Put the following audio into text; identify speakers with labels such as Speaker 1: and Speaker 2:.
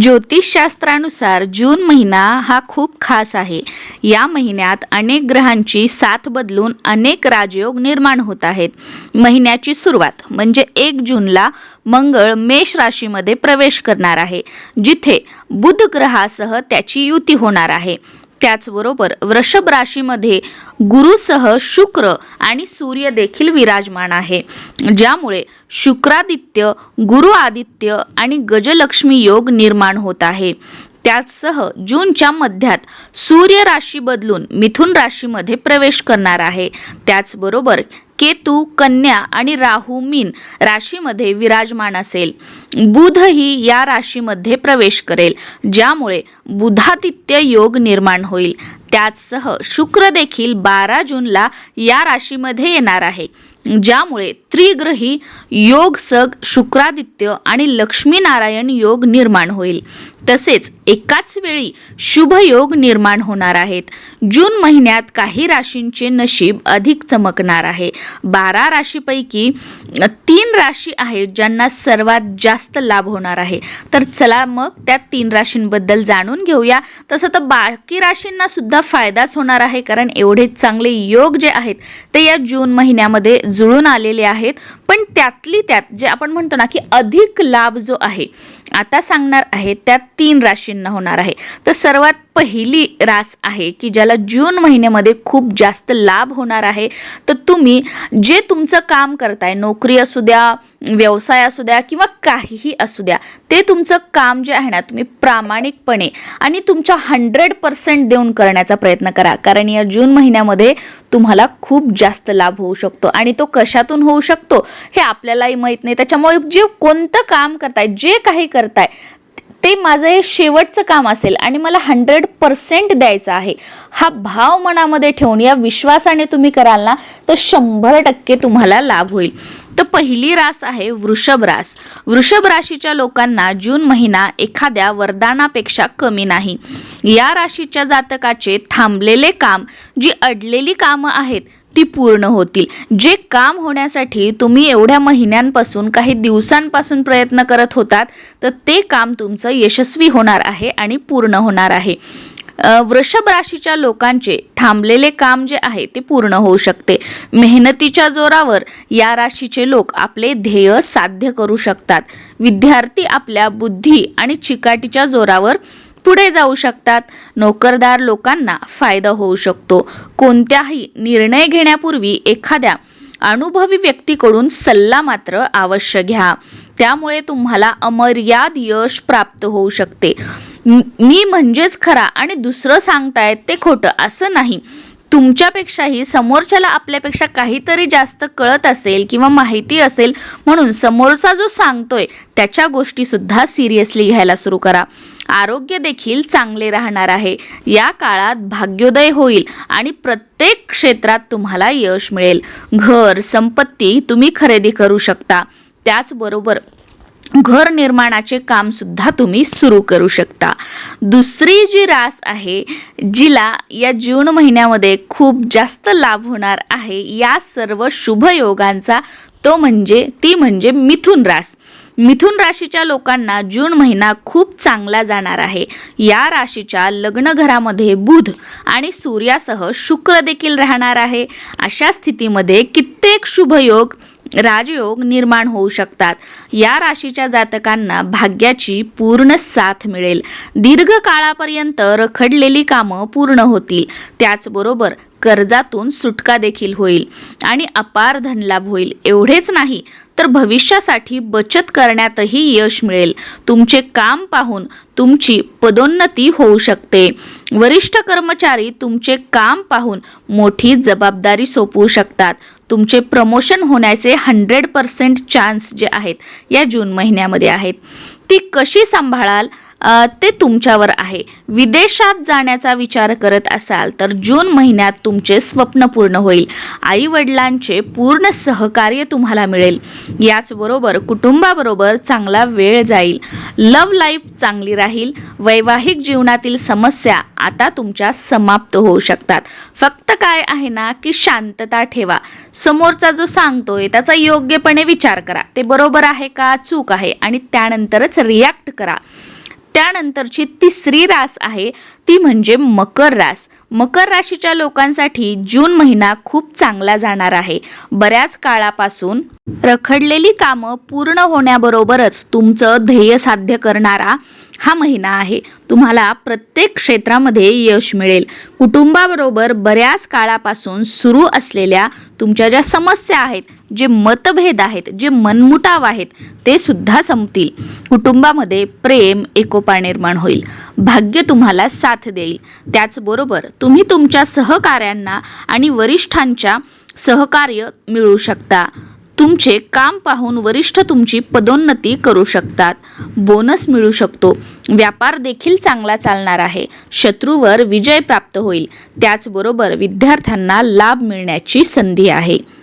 Speaker 1: ज्योतिषशास्त्रानुसार जून महिना हा खूप खास आहे. या महिन्यात अनेक ग्रहांची साथ बदलून अनेक राजयोग निर्माण होत आहेत. महिन्याची सुरुवात म्हणजे एक जूनला मंगळ मेष राशीमध्ये प्रवेश करणार आहे जिथे बुध ग्रहासह त्याची युती होणार आहे. त्याचबरोबर वृषभ राशीमध्ये गुरुसह शुक्र आणि सूर्य देखील विराजमान आहे. ज्यामुळे शुक्रादित्य गुरु आदित्य आणि गजलक्ष्मी योग निर्माण होत आहे. त्याचसह जूनच्या मध्यात सूर्य राशी बदलून मिथुन राशीमध्ये प्रवेश करणार आहे. त्याचबरोबर केतू कन्या आणि राहू मीन राशीमध्ये विराजमान असेल. बुधही या राशीमध्ये प्रवेश करेल ज्यामुळे बुधादित्य योग निर्माण होईल. त्याचसह शुक्र देखील बारा जूनला या राशीमध्ये येणार आहे ज्यामुळे त्रिग्रही योग सग शुक्रादित्य आणि लक्ष्मीनारायण योग निर्माण होईल. तसेच एकाच वेळी शुभयोग निर्माण होणार आहेत. जून महिन्यात काही राशींचे नशीब अधिक चमकणार आहे. बारा राशीपैकी तीन राशी आहेत ज्यांना सर्वात जास्त लाभ होणार आहे. तर चला मग त्या तीन राशींबद्दल जाणून घेऊया. तसं तर बाकी राशींना सुद्धा फायदाच होणार आहे कारण एवढे चांगले योग जे आहेत ते या जून महिन्यामध्ये जुळून आलेले आहेत. पण त्यातली त्यात जे आपण म्हणतो ना की अधिक लाभ जो आहे आता सांगणार आहे त्यात तीन राशींना होणार आहे. तर सर्वात पहिली रास आहे की ज्याला जून महिन्यामध्ये खूप जास्त लाभ होणार आहे. तर तुम्ही जे तुमचं काम करताय नोकरी असू द्या व्यवसाय असू द्या किंवा काहीही असू द्या ते तुमचं काम जे आहे ना तुम्ही प्रामाणिकपणे आणि तुमच्या हंड्रेड पर्सेंट देऊन करण्याचा प्रयत्न करा. कारण या जून महिन्यामध्ये तुम्हाला खूप जास्त लाभ होऊ शकतो आणि तो कशातून होऊ शकतो हे आपल्यालाही माहीत नाही. त्याच्यामुळे जे कोणतं काम करताय जे काही करताय ते माझं हे शेवटचं काम असेल आणि मला हंड्रेड पर्सेंट द्यायचं आहे. हा भाव मनामध्ये ठेवून या विश्वासाने तुम्ही कराल ना तर शंभर टक्के तुम्हाला लाभ होईल. तर पहिली रास आहे वृषभ रास. वृषभ राशीच्या लोकांना जून महिना एखाद्या वरदानापेक्षा कमी नाही. या राशीच्या जातकाचे थांबलेले काम जी अडलेली कामं आहेत ती पूर्ण होतील. जे काम होण्यासाठी तुम्ही एवढ्या महिन्यांपासून काही दिवसांपासून प्रयत्न करत होतात तर ते काम तुमचं यशस्वी होणार आहे आणि पूर्ण होणार आहे. वृषभ राशीच्या लोकांचे थांबलेले काम जे आहे ते पूर्ण होऊ शकते. मेहनतीच्या जोरावर या राशीचे लोक आपले ध्येय साध्य करू शकतात. विद्यार्थी आपल्या बुद्धी आणि चिकाटीच्या जोरावर पुढे जाऊ शकतात. नोकरदार लोकांना फायदा होऊ शकतो. कोणत्याही निर्णय घेण्यापूर्वी एखाद्या अनुभवी व्यक्तीकडून सल्ला मात्र अवश्य घ्या. त्यामुळे तुम्हाला अमर्याद यश प्राप्त होऊ शकते. मी म्हणजेच खरा आणि दुसरं सांगतायत ते खोटं असं नाही. तुमच्यापेक्षाही समोरच्याला आपल्यापेक्षा काहीतरी जास्त कळत असेल किंवा माहिती असेल म्हणून समोरचा जो सांगतोय त्याच्या गोष्टीसुद्धा सिरियसली घ्यायला सुरू करा. आरोग्य देखील चांगले राहणार आहे. या काळात भाग्योदय होईल आणि प्रत्येक क्षेत्रात तुम्हाला यश मिळेल. घर संपत्ती तुम्ही खरेदी करू शकता. त्याचबरोबर घर निर्माणाचे काम सुद्धा तुम्ही सुरू करू शकता. दुसरी जी रास आहे जिला या जून महिन्यामध्ये खूप जास्त लाभ होणार आहे या सर्व शुभ योगांचा तो म्हणजे ती म्हणजे मिथुन रास. मिथुन राशीच्या लोकांना जून महिना खूप चांगला जाणार आहे. या राशीच्या लग्न घरामध्ये बुध आणि सूर्यासह शुक्र देखील राहणार आहे. अशा स्थितीमध्ये कित्येक शुभयोग राजयोग निर्माण होऊ शकतात. या राशीच्या जातकांना भाग्याची पूर्ण साथ मिळेल. दीर्घ काळापर्यंत रखडलेली कामं पूर्ण होतील. त्याचबरोबर कर्जातून सुटका देखील होईल आणि अपार धनलाभ होईल. एवढेच नाही तर भविष्यासाठी बचत करण्यातही यश मिळेल. तुमचे काम पाहून तुमची पदोन्नती होऊ शकते. वरिष्ठ कर्मचारी तुमचे काम पाहून मोठी जबाबदारी सोपवू शकतात. तुमचे प्रमोशन होण्याचे हंड्रेड पर्सेंट चान्स जे आहेत या जून महिन्यामध्ये आहेत. ती कशी सांभाळाल? ते तुमच्यावर आहे. विदेशात जाण्याचा विचार करत असाल तर जून महिन्यात तुमचे स्वप्न पूर्ण होईल. आई वडिलांचे पूर्ण सहकार्य तुम्हाला मिळेल. याचबरोबर कुटुंबाबरोबर चांगला वेळ जाईल. लव लाईफ चांगली राहील. वैवाहिक जीवनातील समस्या आता तुमच्या समाप्त होऊ शकतात. फक्त काय आहे ना की शांतता ठेवा. समोरचा जो सांगतोय त्याचा योग्यपणे विचार करा. ते बरोबर आहे का चूक आहे? आणि त्यानंतरच रिॲक्ट करा. त्यानंतरची तिसरी रास आहे ती म्हणजे मकर रास. मकर राशीच्या लोकांसाठी जून महिना खूप चांगला जाणार आहे. बऱ्याच काळापासून रखडलेली कामं पूर्ण होण्याबरोबरच तुमचं ध्येय साध्य करणारा हा महिना आहे. तुम्हाला प्रत्येक क्षेत्रामध्ये यश मिळेल. कुटुंबाबरोबर बऱ्याच काळापासून सुरू असलेल्या तुमच्या ज्या समस्या आहेत जे मतभेद आहेत जे मनमुटाव आहेत ते सुद्धा संपतील. कुटुंबामध्ये प्रेम एकोपा निर्माण होईल. भाग्य तुम्हाला साथ देईल. त्याचबरोबर तुम्ही तुमच्या सहकाऱ्यांना आणि वरिष्ठांच्या सहकार्य मिळू शकता. तुमचे काम पाहून वरिष्ठ तुमची पदोन्नती करू शकतात. बोनस मिळू शकतो. व्यापार देखील चांगला चालणार आहे. शत्रूवर विजय प्राप्त होईल. त्याचबरोबर विद्यार्थ्यांना लाभ मिळण्याची संधी आहे.